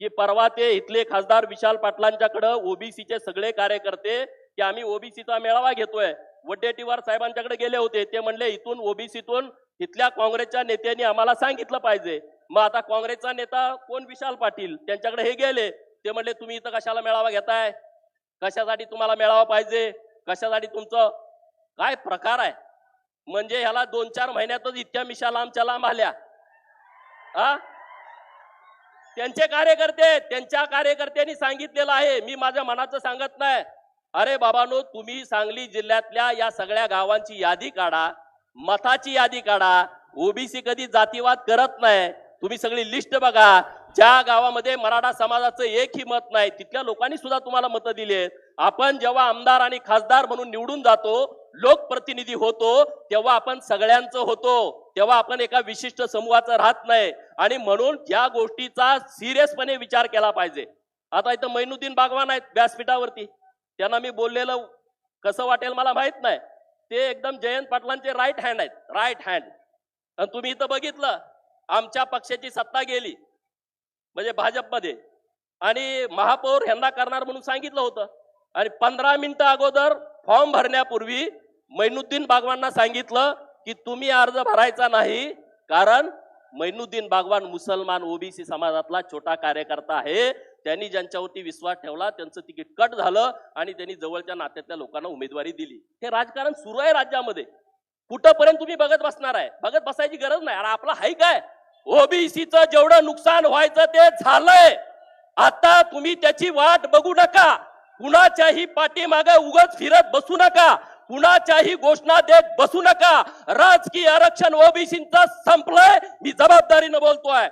की परवा ते इथले खासदार विशाल पाटलांच्याकडे ओबीसीचे सगळे कार्यकर्ते की आम्ही ओबीसीचा मेळावा घेतोय. वड्डेटीवार साहेबांच्याकडे गेले होते. ते म्हणले इथून ओबीसीतून इथल्या काँग्रेसच्या नेत्यांनी आम्हाला सांगितलं पाहिजे. मग आता काँग्रेसचा नेता कोण? विशाल पाटील. त्यांच्याकडे हे गेले. ते म्हणले तुम्ही इथं कशाला मेळावा घेताय? कशासाठी तुम्हाला मेळावा पाहिजे? कशासाठी तुमचं काय प्रकार आहे? म्हणजे ह्याला दोन चार महिन्यातच इतक्या मिशा लांबच्या लांब आल्या. हा त्यांचे कार्यकर्ते त्यांच्या कार्यकर्त्यांनी सांगितलेलं आहे. मी माझ्या मनाचं सांगत नाही. अरे बाबानो तुम्ही सांगली जिल्ह्यातल्या या सगळ्या गावांची यादी काढा मताची यादी काढा. ओबीसी कधी जातीवाद करत नाही. तुम्ही सगळी लिस्ट बघा. ज्या गावामध्ये मराठा समाजाचं एकही मत नाही तिथल्या लोकांनी सुद्धा तुम्हाला मतं दिली आहेत. आपण जेव्हा आमदार आणि खासदार म्हणून निवडून जातो लोकप्रतिनिधी होतो तेव्हा आपण सगळ्यांचं होतो. तेव्हा आपण एका विशिष्ट समूहाचं राहत नाही. आणि म्हणून या गोष्टीचा सिरियसपणे विचार केला पाहिजे. आता इथं मैनुद्दीन बागवान आहेत व्यासपीठावरती. त्यांना मी बोललेलं कसं वाटेल मला माहीत नाही. ते एकदम जयंत पाटलांचे राईट हँड आहेत. राईट हँड आणि तुम्ही इथं बघितलं आमच्या पक्षाची सत्ता गेली. म्हणजे भाजपमध्ये. आणि महापौर ह्यांना करणार म्हणून सांगितलं होतं. आणि पंधरा मिनिटं अगोदर फॉर्म भरण्यापूर्वी मैनुद्दीन बागवांना सांगितलं की तुम्ही अर्ज भरायचा नाही कारण मैनुद्दीन बागवान मुसलमान ओबीसी समाजातला छोटा कार्यकर्ता आहे. त्यांनी ज्यांच्यावरती विश्वास ठेवला त्यांचं तिकीट कट झालं आणि त्यांनी जवळच्या नात्यातल्या लोकांना उमेदवारी दिली. हे राजकारण सुरू आहे राज्यामध्ये. कुठंपर्यंत तुम्ही बघत बसणार आहे? बघत बसायची गरज नाही. अरे आपला हाय काय? ओबीसीचं जेवढं नुकसान व्हायचं ते झालंय. आता तुम्ही त्याची वाट बघू नका. कुणाच्याही पाठीमागे उगच फिरत बसू नका. कुणाच्याही घोषणा देत बसू नका. राजकीय आरक्षण ओबीसीचा संपलंय. मी जबाबदारीनं बोलतोय.